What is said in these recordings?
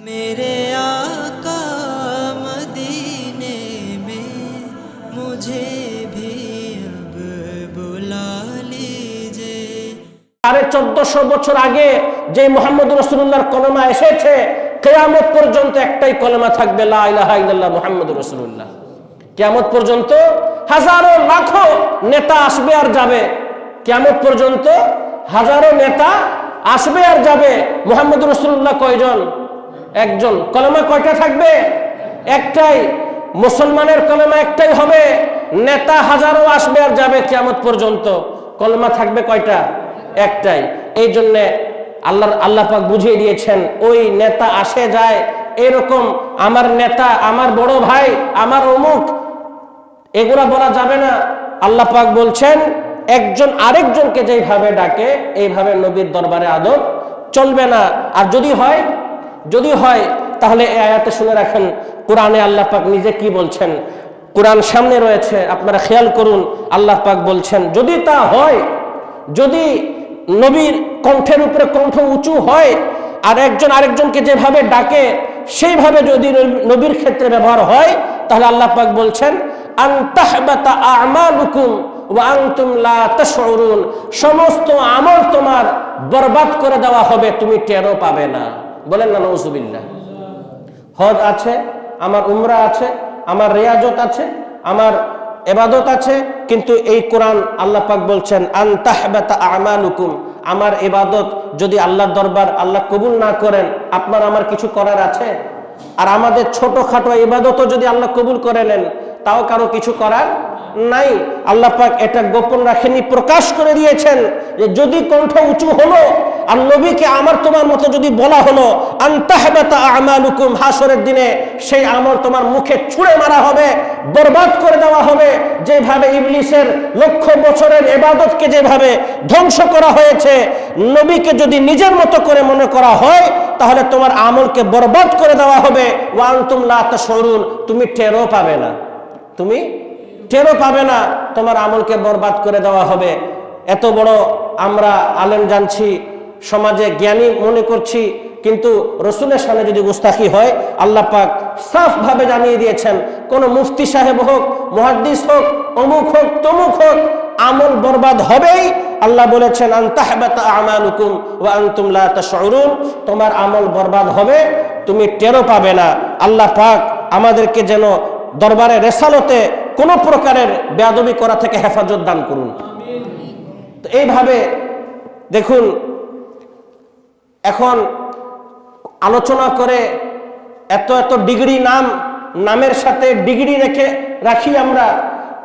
मेरे आका मदीने में मुझे भी अब बुला लीजिए সাড়ে চোদ্দশো বছর আগে যে মোহাম্মদ রসুল্লাহর কলমা এসেছে কেয়ামত পর্যন্ত একটাই কলমা থাকবে লা ইলাহা ইল্লাল্লাহ মোহাম্মদ রসুল্লাহ কেয়ামত পর্যন্ত হাজারো লাখো নেতা আসবে আর যাবে কেয়ামত পর্যন্ত হাজারো নেতা আসবে আর যাবে মোহাম্মদ রসুল্লাহ কয়জন একজন কলমা কয়টা থাকবে? একটাই, মুসলমানের কলমা একটাই হবে। নেতা হাজারো আসবে আর যাবে কেয়ামত পর্যন্ত। কলমা থাকবে কয়টা? একটাই। এই জন্যে আল্লাহর আল্লাহ পাক বুঝিয়ে দিয়েছেন, ওই নেতা আসে যায় এরকম আমার নেতা, আমার বড় ভাই, আমার অমুক। এগুলা বলা যাবে না। আল্লাহ পাক বলছেন, একজন আরেকজনকে যেইভাবে ডাকে, এইভাবে নবীর দরবারে আদব চলবে না। আর যদি হয় যদি হয়, তাহলে এই আয়াতে শুনে রাখেন, কোরআনে আল্লাহ পাক নিজে কি বলছেন? কোরআন সামনে রয়েছে, আপনারা খেয়াল করুন, আল্লাহ পাক বলছেন, যদি তা হয়, যদি নবীর কণ্ঠের উপরে কণ্ঠ উঁচু হয়, আর একজন আরেকজনকে যেভাবে ডাকে, সেইভাবে যদি নবীর ক্ষেত্রে ব্যবহার হয়, তাহলে আল্লাহ পাক বলছেন সমস্ত আমল তোমার বরবাদ করে দেওয়া হবে, তুমি টেরও পাবে না। বলেন না, নউজুবিল্লাহ। হজ আছে, আমার উমরা আছে, আমার রেয়াজত আছে, আমার এবাদত আছে, কিন্তু এই কোরআন আল্লাহ পাক বলছেন আনতাহবাতা আমালুকুম আমার এবাদত যদি আল্লাহর দরবার আল্লাহ কবুল না করেন, আপনার আমার কিছু করার আছে? আর আমাদের ছোটখাটো ইবাদতও যদি আল্লাহ কবুল করে নেন, তাও কারও কিছু করার নাই? আল্লাহ পাক এটা গোপন রাখেনি প্রকাশ করে দিয়েছেন যে যদি কণ্ঠ উঁচু হলো আর নবীকে আমার তোমার মতো যদি বলা হলো আমালুকুম হাসরের দিনে, সেই আমল তোমার মুখে ছুঁড়ে মারা হবে, বরবাদ করে দেওয়া হবে। যেভাবে ইবলিসের লক্ষ বছরের এবাদতকে যেভাবে ধ্বংস করা হয়েছে, নবীকে যদি নিজের মতো করে মনে করা হয়, তাহলে তোমার আমলকে বরবাদ করে দেওয়া হবে। ওয়ান তুমলা সরুন তুমি টেরও পাবে না। তুমি টেরও পাবে না, তোমার আমলকে বরবাদ করে দেওয়া হবে। এত বড় আমরা আলেম জানছি সমাজে জ্ঞানী মনে করছি, কিন্তু রসুলের সামনে যদি গুস্তাখি হয়, আল্লাহ পাক সাফভাবে জানিয়ে দিয়েছেন, কোন মুফতি সাহেব হোক, মহাদ্দিস হোক, অমুক হোক, তমুক হোক, আমল বরবাদ হবেই। আল্লাহ বলেছেন আমালুকুম ওয়া তোমার আমল বরবাদ হবে, তুমি টেরও পাবে না। আল্লাহ পাক আমাদেরকে যেন দরবারে রেসালতে কোনো প্রকারের বেয়াদবি করা থেকে হেফাজত দান করুন। তো এইভাবে দেখুন এখন আলোচনা করে এত এত ডিগ্রি নাম, নামের সাথে ডিগ্রি রেখে রাখি আমরা,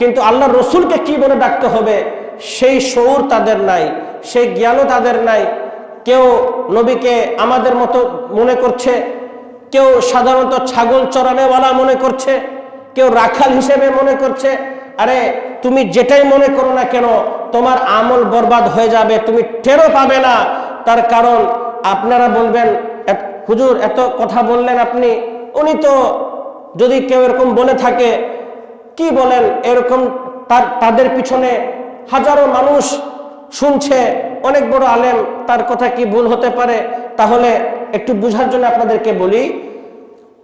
কিন্তু আল্লাহ রসুলকে কি বলে ডাকতে হবে? সেই শৌর তাদের নাই, সেই জ্ঞানও তাদের নাই। কেউ নবীকে আমাদের মতো মনে করছে, কেউ সাধারণত ছাগল চড়ানেওয়ালা মনে করছে, কেউ রাখাল হিসেবে মনে করছে, আরে তুমি যেটাই মনে করো না কেন, তোমার আমল বরবাদ হয়ে যাবে, তুমি টেরও পাবে না। তার কারণ আপনারা বলবেন, "এত- হুজুর, এত কথা বললেন আপনি, উনি তো যদি কেউ এরকম বলে থাকে, কি বলেন? এরকম তার, তাদের পিছনে হাজারো মানুষ শুনছে, অনেক বড় আলেম, তার কথা কি ভুল হতে পারে? তাহলে একটু বুঝার জন্য আপনাদেরকে বলি,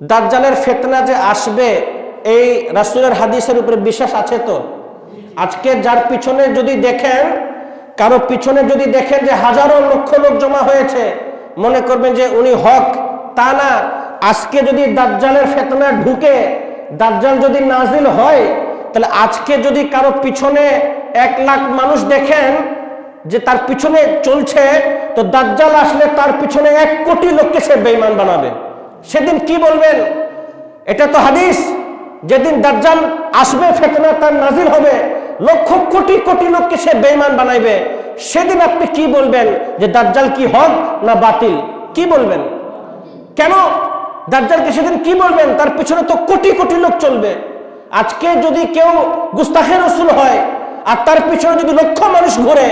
দাজ্জালের ফেতনা যে আসবে, এই রাসূলের হাদিসের উপরে বিশ্বাস আছে তো? আজকে যার পিছনে যদি দেখেন, কারও পিছনে যদি দেখেন যে হাজারো লক্ষ লোক জমা হয়েছে মনে করবেন যে উনি হক, তা না। আজকে যদি দাজ্জালের ফেতনা ঢুকে, দাজ্জাল যদি নাজিল হয়, তাহলে আজকে যদি কারও পিছনে এক লাখ মানুষ দেখেন যে তার পিছনে চলছে, তো দাজ্জাল আসলে তার পিছনে এক কোটি লোককে সে বেঈমান বানাবে। সেদিন কি বলবেন? এটা তো হাদিস। যেদিন দাজ্জাল আসবে, ফেতনা তার নাজিল হবে, লক্ষ কোটি কোটি লোককে সে বেঈমান বানাইবে। সেদিন আপনি কি বলবেন যে দাজ্জাল কি হক না বাতিল? কি বলবেন? কেন? দাজ্জালকে সেদিন কি বলবেন? তার পিছনে তো কোটি কোটি লোক চলবে। আজকে যদি কেউ গুস্তাখে রসুল হয় আর তার পিছনে যদি লক্ষ মানুষ ঘুরে,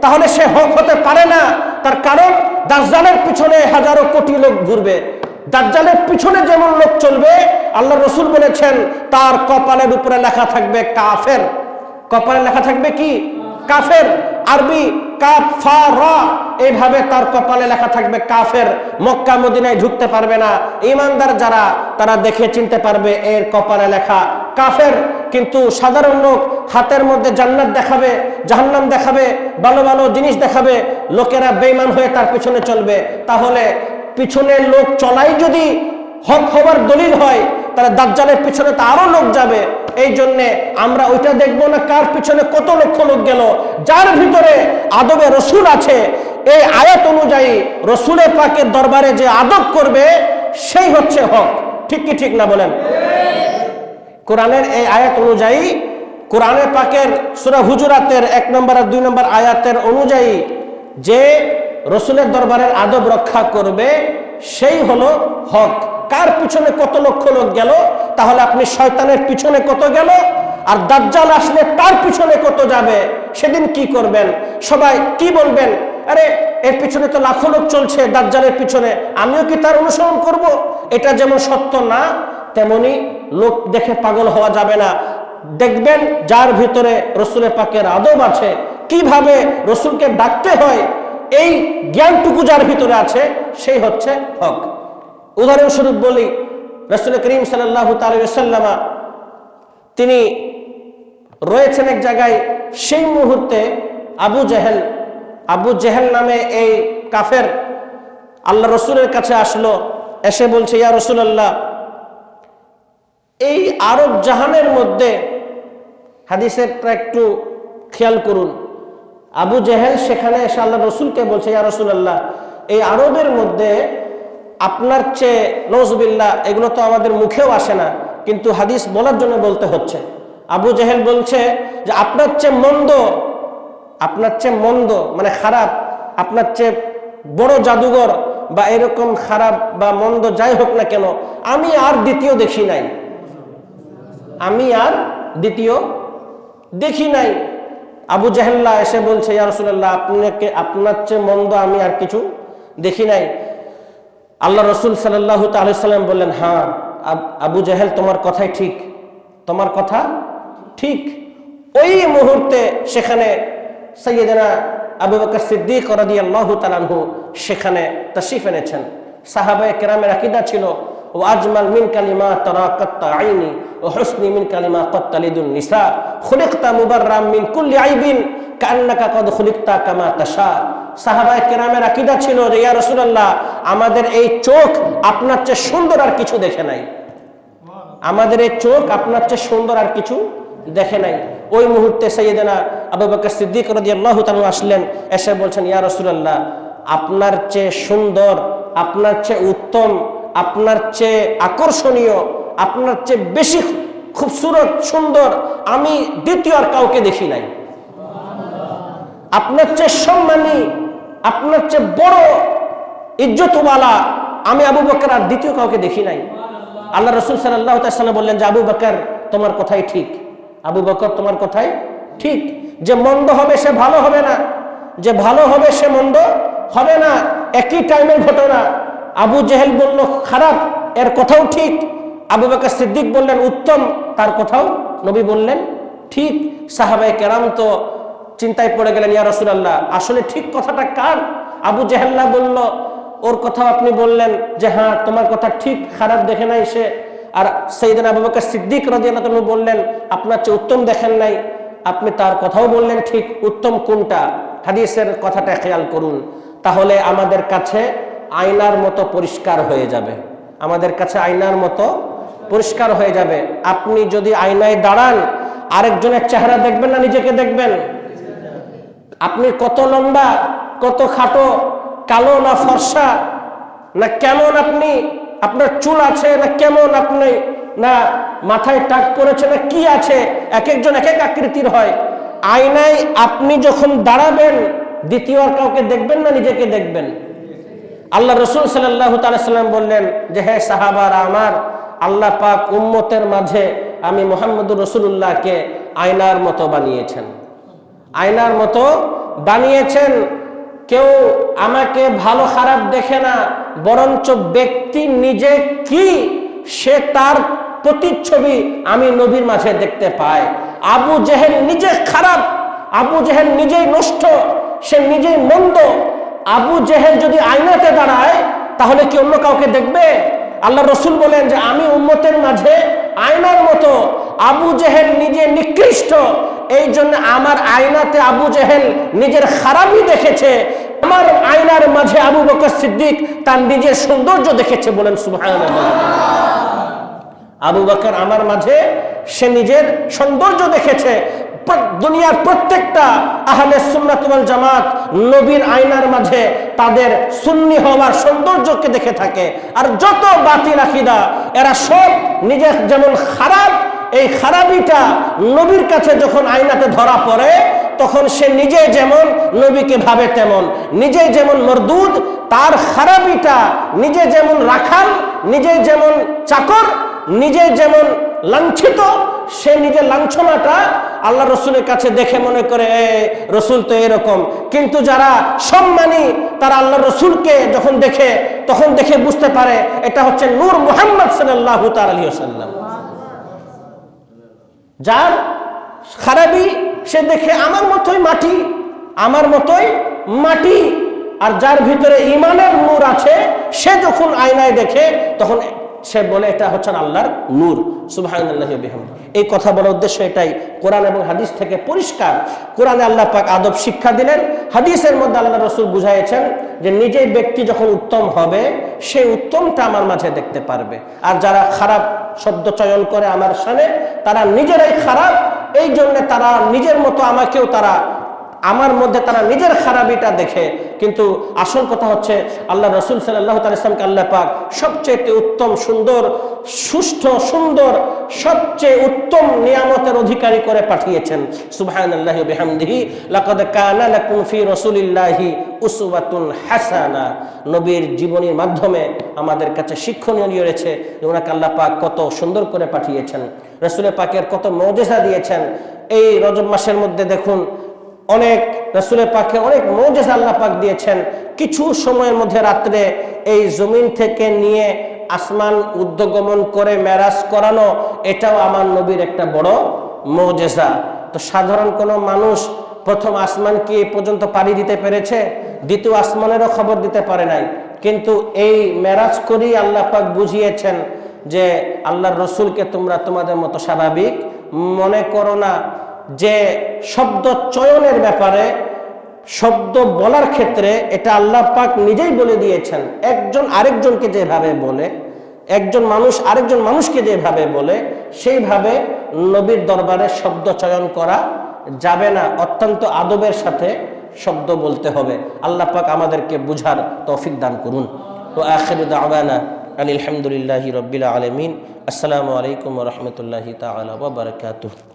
তাহলে সে হক হতে পারে না। তার কারণ, দাজ্জালের পিছনে হাজারো কোটি লোক ঘুরবে। দাজ্জালের পিছনে যেমন লোক চলবে, আল্লাহ রসুল বলেছেন, তার কপালের উপরে লেখা থাকবে কাফের। কপালে লেখা থাকবে কি? কাফের। আরবি কাফ ফা র এইভাবে তার কপালে লেখা থাকবে, কাফের মক্কা মদিনায় ঢুকতে পারবে না। ইমানদার যারা, তারা দেখে চিনতে পারবে এর কপালে লেখা কাফের। কিন্তু সাধারণ লোক হাতের মধ্যে জান্নাত দেখাবে, জাহান্নাম দেখাবে, ভালো ভালো জিনিস দেখাবে, লোকেরা বেইমান হয়ে তার পিছনে চলবে। তাহলে পিছনে লোক চলাই যদি হক হবার দলিল হয়, তাহলে দাজ্জালের পিছনে তো আরও লোক যাবে। এই জন্যে আমরা ওইটা দেখব না, কার পিছনে কত লক্ষ লোক গেল। যার ভিতরে আদবে রসুল আছে, এই আয়াত অনুযায়ী রসুলের পাকের দরবারে যে আদব করবে, সেই হচ্ছে হক। ঠিক কি ঠিক না বলেন? কোরআনের এই আয়াত অনুযায়ী কোরআনের পাকের সুরা হুজুরাতের এক নম্বর আর দুই নম্বর আয়াতের অনুযায়ী যে রসুলের দরবারের আদব রক্ষা করবে, সেই হলো হক। কার পিছনে কত লক্ষ লোক গেল? তাহলে আপনি শয়তানের পিছনে কত গেল? আর দাজ্জাল আসলে তার পিছনে কত যাবে? সেদিন কি করবেন? সবাই কি বলবেন? আরে, এর পিছনে তো লাখো লোক চলছে দাজ্জালের পিছনে। আমিও কি তার অনুসরণ করব? এটা যেমন সত্য না, তেমনি লোক দেখে পাগল হওয়া যাবে না। দেখবেন যার ভিতরে রসুলের পাকের আদব আছে। কীভাবে রসুলকে ডাকতে হয়? এই জ্ঞানটুকু যার ভিতরে আছে, সেই হচ্ছে হক। উদাহরণস্বরূপ বলি, রসুল করিম সাল্লাহ তাল্লামা তিনি রয়েছেন এক জায়গায়, সেই মুহূর্তে আবু জেহেল আবু জেহেল নামে এই কাফের আল্লাহ রসুলের কাছে আসলো, এসে বলছে, ইয়া রসুলাল্লাহ, এই আরব জাহানের মধ্যে হাদিসেরটা একটু খেয়াল করুন। আবু জেহেল সেখানে এসে আল্লাহ রসুলকে বলছে, ইয়া রসুলাল্লাহ, এই আরবের মধ্যে আপনার চেয়ে নজবিল্লা এগুলো তো আমাদের মুখেও আসে না, কিন্তু হাদিস বলার জন্য বলতে হচ্ছে। আবু জেহেল বলছে যে, আপনার চেয়ে মন্দ, আপনার চেয়ে মন্দ মানে খারাপ, আপনার চেয়ে বড় জাদুঘর বা এরকম খারাপ বা মন্দ যাই হোক না কেন, আমি আর দ্বিতীয় দেখি নাই। আমি আর দ্বিতীয় দেখি নাই। আবু জাহেল্লা এসে বলছে, ইয়া রসুল্লাহ আপনাকে, আপনার চেয়ে মন্দ আমি আর কিছু দেখি নাই। আল্লাহ রসুল সাল্লাহ সাল্লাম বললেন হ্যাঁ আবু জাহেল, তোমার কথাই ঠিক। তোমার কথা ঠিক। ওই মুহূর্তে সেখানে সৈয়দনা আবু বকর সিদ্দিক রদি আল্লাহ তালানহু সেখানে তশিফ এনেছেন। সাহাবায়ে কেরামের আকিদা ছিল, ও আজমাল মিন কালিমা তারা কত্তা আইনি, ও হসনি মিন কালিমা কত্তালিদুন নিসা। খুলিকতা মুবাররাম মিন কুল্লি আইবিন কান্নাকা কদ খুলিকতা কামা তাশা। সাহাবায়ে কেরামের আকিদা ছিল যে, ইয়া রাসূলুল্লাহ, আমাদের এই চোখ আপনার চেয়ে সুন্দর আর কিছু দেখে নাই। আমাদের এই চোখ আপনার চেয়ে সুন্দর আর কিছু দেখে নাই। ওই মুহূর্তে সৈয়দনা আবু বকর সিদ্দিক রাদিয়াল্লাহু তাআলা আসলেন, এসে বলছেন, ইয়া রাসূলুল্লাহ, আপনার চেয়ে সুন্দর, আপনার চেয়ে উত্তম, আপনার চেয়ে আকর্ষণীয়, আপনার চেয়ে বেশি খুবসুরত, সুন্দর আমি দ্বিতীয় আর কাউকে দেখি নাই। আপনার চেয়ে সম্মানী আপনার চেয়ে বড় ইজ্জতওয়ালা আমি আবু বকর আর দ্বিতীয় কাউকে দেখি নাই। আল্লাহ রসুল সাল্লাহ সাল্লাম বললেন যে, আবু বকর, তোমার কথাই ঠিক। আবু বকর, তোমার কথাই ঠিক। যে মন্দ হবে সে ভালো হবে না। যে ভালো হবে সে মন্দ হবে না। একই টাইমের ঘটনা। আবু জেহেল বলল, খারাপ, এর কথাও ঠিক। আবু বকর সিদ্দিক বললেন, উত্তম। তার কথাও নবী বললেন, ঠিক। সাহাবাই কেরাম তো চিন্তায় পড়ে গেলেন, ইয়া রসুলাল্লাহ, আসলে ঠিক কথাটা কার? আবু জেহেল্লা বলল, ওর কথা আপনি বললেন যে হ্যাঁ তোমার কথা ঠিক, খারাপ দেখে নাই সে। আর সেইদিন আবু বকর সিদ্দিক রাদিয়াল্লাহু তাআলা বললেন, আপনার চেয়ে উত্তম দেখেন নাই, আপনি তার কথাও বললেন ঠিক, উত্তম কোনটা? হাদিসের কথাটা খেয়াল করুন, তাহলে আমাদের কাছে আয়নার মতো পরিষ্কার হয়ে যাবে। আমাদের কাছে আয়নার মতো পরিষ্কার হয়ে যাবে। আপনি যদি আয়নায় দাঁড়ান, আরেকজনের চেহারা দেখবেন না, নিজেকে দেখবেন। আপনি কত লম্বা, কত খাটো, কালো না ফর্সা, না কেমন আপনি, আপনার চুল আছে না কেমন আপনি, না মাথায় টাক পড়েছে না কি আছে, এক একজন এক এক আকৃতির হয়। আয়নায় আপনি যখন দাঁড়াবেন, দ্বিতীয় কাউকে দেখবেন না, নিজেকে দেখবেন। আল্লাহ রসুল সাল্লাহ সাল্লাম বললেন যে, হে সাহাবার আমার, আল্লাহ পাক উম্মতের মাঝে আমি মোহাম্মদুর রসুল্লাহকে আয়নার মতো বানিয়েছেন। আয়নার মতো বানিয়েছেন। কেউ আমাকে ভালো খারাপ দেখে না, বরঞ্চ ব্যক্তি নিজে কি সে তার প্রতিচ্ছবি আমি নবীর মাঝে দেখতে পাই। আবু জেহেল নিজে খারাপ, আবু জেহেল নিজেই নষ্ট, সে নিজেই মন্দ। আবু জেহেল যদি আয়নাতে দাঁড়ায়, তাহলে কি অন্য কাউকে দেখবে? আল্লাহ রসুল বলেন যে, আমি উম্মতের মাঝে আয়নার মতো আবু জেহেল নিজে নিকৃষ্ট। এই জন্য আমার আয়নাতে আবু জেহেল নিজের খারাপই দেখেছে। আমার আয়নার মাঝে আবু বকর সিদ্দিক তার নিজের সৌন্দর্য দেখেছে বলেন সুবহানাল্লাহ। আবু বকর আমার মাঝে সে নিজের সৌন্দর্য দেখেছে। দুনিয়ার প্রত্যেকটা আহলে সুন্নাত ওয়াল জামাত নবীর আয়নার মাঝে তাদের সুন্নি হওয়ার সৌন্দর্যকে দেখে থাকে। আর যত বাতিল আকিদা, এরা সব নিজের যেমন খারাপ, এই খারাপিটা নবীর কাছে যখন আয়নাতে ধরা পড়ে, তখন সে নিজে যেমন নবীকে ভাবে তেমন। নিজে যেমন মরদুদ, তার খারাপিটা নিজে যেমন রাখাল, নিজে যেমন চাকর নিজে যেমন লাঞ্ছিত, সে নিজের লাঞ্ছনাটা আল্লাহ রসুলের কাছে দেখে মনে করে, এ, রসুল তো এরকম। কিন্তু যারা সম্মানী, তারা আল্লাহ রসুলকে যখন দেখে, তখন দেখে বুঝতে পারে, এটা হচ্ছে নূর মুহাম্মদ সাল্লাহ তার আলী সাল্লাম যার খারাপি, সে দেখে, আমার মতোই মাটি, আমার মতোই মাটি। আর যার ভিতরে ইমানের নূর আছে, সে যখন আয়নায় দেখে, তখন সে বলে এটা হচ্ছেন আল্লাহর নূর। বিহামদ এই কথা বলার উদ্দেশ্য এটাই। কোরআন এবং হাদিস থেকে পরিষ্কার। কোরআনে আল্লাহ পাক আদব শিক্ষা দিলেন। হাদিসের মধ্যে আল্লাহ রসুল বুঝাইছেন যে নিজেই ব্যক্তি যখন উত্তম হবে সেই উত্তমটা আমার মাঝে দেখতে পারবে। আর যারা খারাপ শব্দ চয়ন করে আমার সামনে, তারা নিজেরাই খারাপ। এই জন্য তারা নিজের মতো আমাকেও তারা, আমার মধ্যে তারা নিজের খারাপিটা দেখে কিন্তু আসল কথা হচ্ছে আল্লাহ রসুল সাল্লাহ ইসলামকে আল্লাহ পাক সবচেয়ে উত্তম, সুন্দর, সুষ্ঠ, সুন্দর, সবচেয়ে উত্তম নিয়ামতের অধিকারী করে পাঠিয়েছেন। সুবহানাল্লাহি ওয়া বিহামদিহি। লাকাদ কানা লাকুম ফি রাসূলিল্লাহি উসওয়াতুন হাসানা। নবীর জীবনীর মাধ্যমে আমাদের কাছে শিক্ষণীয় রয়েছে ওনাকে আল্লাহ পাক কত সুন্দর করে পাঠিয়েছেন। রসুলের পাকের কত মজেসা দিয়েছেন। এই রজব মাসের মধ্যে দেখুন অনেক রসুলের পাকে অনেক মৌজেস আল্লাহ পাক দিয়েছেন। কিছু সময়ের মধ্যে রাত্রে এই জমিন থেকে নিয়ে আসমান উদ্যগমন করে মেরাজ করানো, এটাও আমার নবীর একটা বড় মৌজেসা তো সাধারণ কোনো মানুষ প্রথম আসমান কি এ পর্যন্ত পাড়ি দিতে পেরেছে? দ্বিতীয় আসমানেরও খবর দিতে পারে নাই। কিন্তু এই মেরাজ করেই আল্লাহ পাক বুঝিয়েছেন যে আল্লাহর রসুলকে তোমরা তোমাদের মতো স্বাভাবিক মনে করো না। যে শব্দ চয়নের ব্যাপারে, শব্দ বলার ক্ষেত্রে এটা আল্লাহ পাক নিজেই বলে দিয়েছেন। একজন আরেকজনকে যেভাবে বলে, একজন মানুষ আরেকজন মানুষকে যেভাবে বলে, সেইভাবে নবীর দরবারে শব্দ চয়ন করা যাবে না। অত্যন্ত আদবের সাথে শব্দ বলতে হবে। আল্লাহ পাক আমাদেরকে বুঝার তৌফিক দান করুন। তো আখির দাওয়ানা আলহামদুলিল্লাহি রব্বিল আলমিন। আসসালামু আলাইকুম রহমতুল্লাহি তালা বারকাতুহ।